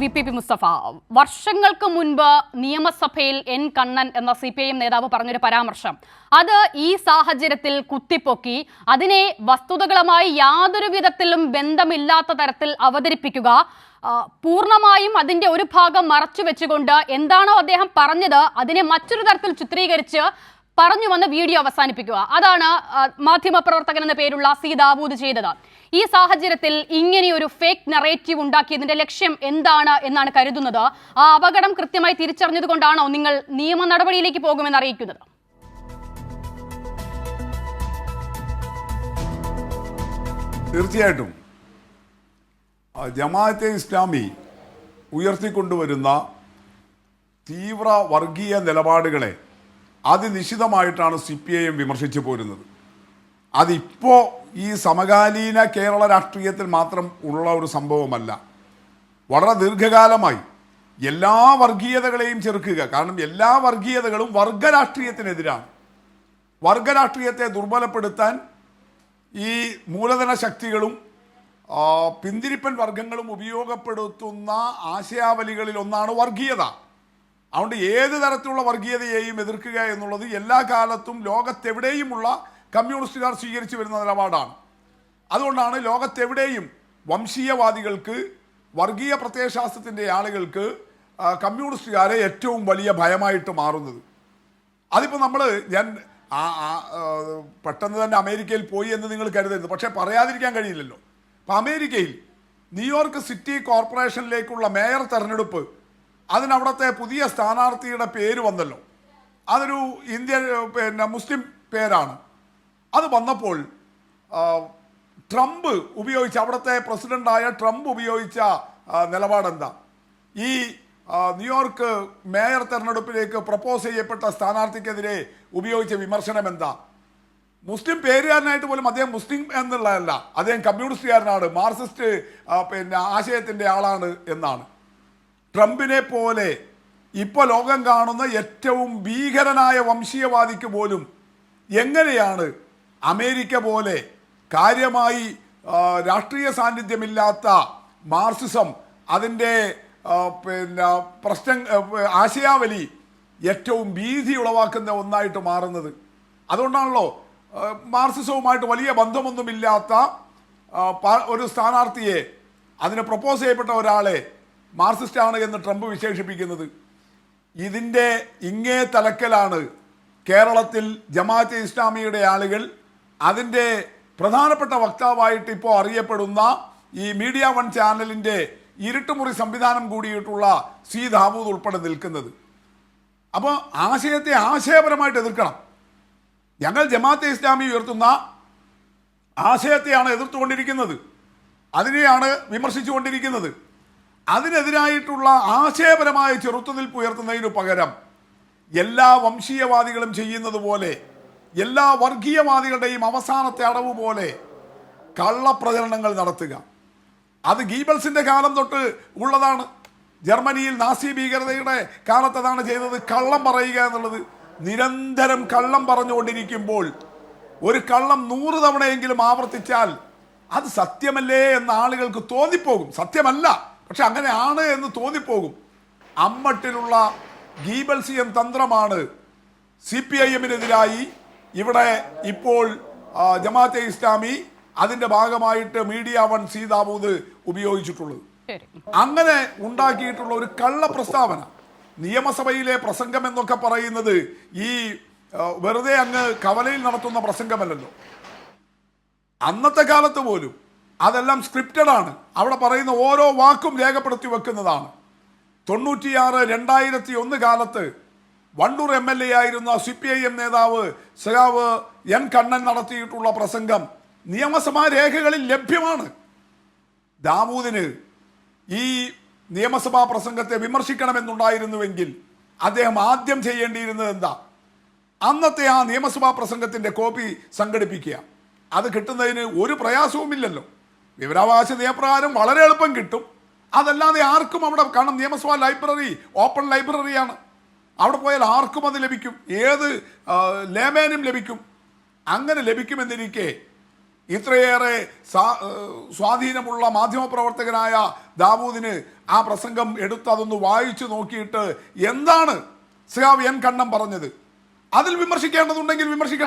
V P P Mustafa വർഷങ്ങൾക്ക് മുൻപ് നിയമസഭയിൽ എൻ കണ്ണൻ എന്ന സി പി ഐ നേതാവ് പറഞ്ഞൊരു പരാമർശം. അത് ഈ സാഹചര്യത്തിൽ കുത്തിപ്പൊക്കി അതിനെ വസ്തുതകളുമായി യാതൊരു വിധത്തിലും ബന്ധമില്ലാത്ത തരത്തിൽ അവതരിപ്പിക്കുക പൂർണമായും അതിന്റെ ഒരു ഭാഗം മറച്ചു വെച്ചുകൊണ്ട് എന്താണോ അദ്ദേഹം പറഞ്ഞത് അതിനെ മറ്റൊരു തരത്തിൽ ചിത്രീകരിച്ച് പറഞ്ഞു വന്ന വീഡിയോ അവസാനിപ്പിക്കുക. അതാണ് മാധ്യമ മാധ്യമപ്രവർത്തകൻ എന്ന പേരുള്ള സി ദാവൂദ് ചെയ്തത്. ഈ സാഹചര്യത്തിൽ ഇങ്ങനെയൊരു ഫേക്ക് നറേറ്റീവ് ഉണ്ടാക്കിയതിന്റെ ലക്ഷ്യം എന്താണ് എന്നാണ് കരുതുന്നത്. ആ അപകടം കൃത്യമായി തിരിച്ചറിഞ്ഞതുകൊണ്ടാണോ നിങ്ങൾ നിയമ നടപടിയിലേക്ക് പോകുമെന്ന് അറിയിക്കുന്നത്? തീർച്ചയായിട്ടും. ജമാഅത്തെ ഇസ്ലാമി ഉയർത്തിക്കൊണ്ടുവരുന്ന തീവ്ര വർഗീയ നിലപാടുകളെ അതിനിശിതമായിട്ടാണ് സി പി ഐ എം വിമർശിച്ചു പോരുന്നത്. അതിപ്പോൾ ഈ സമകാലീന കേരള രാഷ്ട്രീയത്തിൽ മാത്രം ഉള്ള ഒരു സംഭവമല്ല. വളരെ ദീർഘകാലമായി എല്ലാ വർഗീയതകളെയും ചെറുക്കുക. കാരണം എല്ലാ വർഗീയതകളും വർഗരാഷ്ട്രീയത്തിനെതിരാണ് വർഗരാഷ്ട്രീയത്തെ ദുർബലപ്പെടുത്താൻ ഈ മൂലധന ശക്തികളും പിന്തിരിപ്പൻ വർഗങ്ങളും ഉപയോഗപ്പെടുത്തുന്ന ആശയാവലികളിൽ ഒന്നാണ് വർഗീയത. അതുകൊണ്ട് ഏത് തരത്തിലുള്ള വർഗീയതയെയും എതിർക്കുക എന്നുള്ളത് എല്ലാ കാലത്തും ലോകത്തെവിടെയുമുള്ള കമ്മ്യൂണിസ്റ്റുകാർ സ്വീകരിച്ചു വരുന്ന നിലപാടാണ്. അതുകൊണ്ടാണ് ലോകത്തെവിടെയും വംശീയവാദികൾക്ക് വർഗീയ പ്രത്യയശാസ്ത്രത്തിന്റെ ആളുകൾക്ക് കമ്മ്യൂണിസ്റ്റുകാരെ ഏറ്റവും വലിയ ഭയമായിട്ട് മാറുന്നത്. അതിപ്പോൾ നമ്മൾ ഞാൻ പെട്ടെന്ന് തന്നെ അമേരിക്കയിൽ പോയി എന്ന് നിങ്ങൾ കരുതരുത്. പക്ഷേ പറയാതിരിക്കാൻ കഴിയില്ലല്ലോ. അപ്പം അമേരിക്കയിൽ ന്യൂയോർക്ക് സിറ്റി കോർപ്പറേഷനിലേക്കുള്ള മേയർ തെരഞ്ഞെടുപ്പ് അതിനവിടുത്തെ പുതിയ സ്ഥാനാർത്ഥിയുടെ പേര് വന്നല്ലോ. അതൊരു ഇന്ത്യൻ പിന്നെ മുസ്ലിം പേരാണ്. അത് വന്നപ്പോൾ ട്രംപ് ഉപയോഗിച്ച അവിടുത്തെ പ്രസിഡന്റായ ട്രംപ് ഉപയോഗിച്ച നിലപാടെന്താ? ഈ ന്യൂയോർക്ക് മേയർ തെരഞ്ഞെടുപ്പിലേക്ക് പ്രപ്പോസ് ചെയ്യപ്പെട്ട സ്ഥാനാർത്ഥിക്കെതിരെ ഉപയോഗിച്ച വിമർശനം എന്താ മുസ്ലിം പേരുകാരനായിട്ട് പോലും അദ്ദേഹം മുസ്ലിം എന്നുള്ളതല്ല. അദ്ദേഹം കമ്മ്യൂണിസ്റ്റുകാരനാണ് മാർക്സിസ്റ്റ് പിന്നെ ആശയത്തിന്റെ ആളാണ് എന്നാണ്. ട്രംപിനെ പോലെ ഇപ്പോൾ ലോകം കാണുന്ന ഏറ്റവും ഭീകരനായ വംശീയവാദിക്ക് പോലും എങ്ങനെയാണ് അമേരിക്ക പോലെ കാര്യമായി രാഷ്ട്രീയ സാന്നിധ്യമില്ലാത്ത മാർസിസം അതിന്റെ പിന്നെ പ്രശ്ന ആശയാവലി ഏറ്റവും ഭീതി ഉളവാക്കുന്ന ഒന്നായിട്ട് മാറുന്നത്. അതുകൊണ്ടാണല്ലോ മാർസിസവുമായിട്ട് വലിയ ബന്ധമൊന്നുമില്ലാത്ത ഒരു സ്ഥാനാർത്ഥിയെ അതിന് പ്രപ്പോസ് ചെയ്യപ്പെട്ട ഒരാളെ മാർക്സിസ്റ്റ് ആണ് എന്ന് ട്രംപ് വിശേഷിപ്പിക്കുന്നത്. ഇതിന്റെ ഇങ്ങേ തലക്കലാണ് കേരളത്തിൽ ജമാഅത്തെ ഇസ്ലാമിയുടെ ആളുകൾ അതിന്റെ പ്രധാനപ്പെട്ട വക്താവായിട്ട് ഇപ്പോൾ അറിയപ്പെടുന്ന ഈ മീഡിയ വൺ ചാനലിന്റെ ഇരുട്ടുമുറി സംവിധാനം കൂടിയിട്ടുള്ള സി ദാവൂദ് ഉൾപ്പെടെ നിൽക്കുന്നത്. അപ്പോൾ ആശയത്തെ ആശയപരമായിട്ട് എതിർക്കണം. ഞങ്ങൾ ജമാഅത്തെ ഇസ്ലാമി ഉയർത്തുന്ന ആശയത്തെയാണ് എതിർത്തുകൊണ്ടിരിക്കുന്നത്. അതിനെയാണ് വിമർശിച്ചുകൊണ്ടിരിക്കുന്നത്. അതിനെതിരായിട്ടുള്ള ആശയപരമായ ചെറുത്തുനിൽപ്പ് ഉയർത്തുന്നതിനു പകരം എല്ലാ വംശീയവാദികളും ചെയ്യുന്നത് പോലെ എല്ലാ വർഗീയവാദികളുടെയും അവസാനത്തെ അടവ് പോലെ കള്ളപ്രചരണങ്ങൾ നടത്തുക. അത് ഗീബൽസിന്റെ കാലം തൊട്ട് ഉള്ളതാണ്. ജർമ്മനിയിൽ നാസി ഭീകരതയുടെ കാലത്തതാണ് ചെയ്തത് കള്ളം പറയുക എന്നുള്ളത്. നിരന്തരം കള്ളം പറഞ്ഞുകൊണ്ടിരിക്കുമ്പോൾ ഒരു കള്ളം നൂറ് തവണയെങ്കിലും ആവർത്തിച്ചാൽ അത് സത്യമല്ലേ എന്ന് ആളുകൾക്ക് തോന്നിപ്പോകും. സത്യമല്ല. പക്ഷെ അങ്ങനെയാണ് എന്ന് തോന്നിപ്പോകും. അമ്മട്ടിലുള്ള ഗീബൽസിയം തന്ത്രമാണ് സി പി ഐ എമ്മിനെതിരായി ഇവിടെ ഇപ്പോൾ ജമാഅത്തെ ഇസ്ലാമി അതിന്റെ ഭാഗമായിട്ട് മീഡിയ വൺ സീതാബൂത് ഉപയോഗിച്ചിട്ടുള്ളത്. അങ്ങനെ ഉണ്ടാക്കിയിട്ടുള്ള ഒരു കള്ള പ്രസ്താവന നിയമസഭയിലെ പ്രസംഗം എന്നൊക്കെ പറയുന്നത് ഈ വെറുതെ അങ്ങ് കവലയിൽ നടത്തുന്ന പ്രസംഗമല്ലല്ലോ. അന്നത്തെ കാലത്ത് പോലും അതെല്ലാം സ്ക്രിപ്റ്റഡ് ആണ്. അവിടെ പറയുന്ന ഓരോ വാക്കും രേഖപ്പെടുത്തി വെക്കുന്നതാണ്. തൊണ്ണൂറ്റിയാറ് രണ്ടായിരത്തി ഒന്ന് കാലത്ത് വണ്ടൂർ എം എൽ എ ആയിരുന്ന സി പി ഐ എം നേതാവ് സഖാവ് എൻ കണ്ണൻ നടത്തിയിട്ടുള്ള പ്രസംഗം നിയമസഭാ രേഖകളിൽ ലഭ്യമാണ്. ദാവൂദിന് ഈ നിയമസഭാ പ്രസംഗത്തെ വിമർശിക്കണമെന്നുണ്ടായിരുന്നുവെങ്കിൽ അദ്ദേഹം ആദ്യം ചെയ്യേണ്ടിയിരുന്നത് എന്താ? അന്നത്തെ ആ നിയമസഭാ പ്രസംഗത്തിന്റെ കോപ്പി സംഘടിപ്പിക്കുക. അത് കിട്ടുന്നതിന് ഒരു പ്രയാസവുമില്ലല്ലോ. വിവരാവകാശ നിയമപ്രകാരം വളരെ എളുപ്പം കിട്ടും. അതല്ലാതെ ആർക്കും അവിടെ കാരണം നിയമസഭാ ലൈബ്രറി ഓപ്പൺ ലൈബ്രറിയാണ്. അവിടെ പോയാൽ ആർക്കും അത് ലഭിക്കും. ഏത് ലേമേനും ലഭിക്കും. അങ്ങനെ ലഭിക്കുമെന്നിരിക്കെ ഇത്രയേറെ സ്വാധീനമുള്ള മാധ്യമപ്രവർത്തകനായ ദാവൂദിന് ആ പ്രസംഗം എടുത്ത് അതൊന്ന് വായിച്ചു നോക്കിയിട്ട് എന്താണ് സിഹാവ് എൻ കണ്ണം പറഞ്ഞത്? അതിൽ വിമർശിക്കേണ്ടതുണ്ടെങ്കിൽ വിമർശിക്കട്ടെ.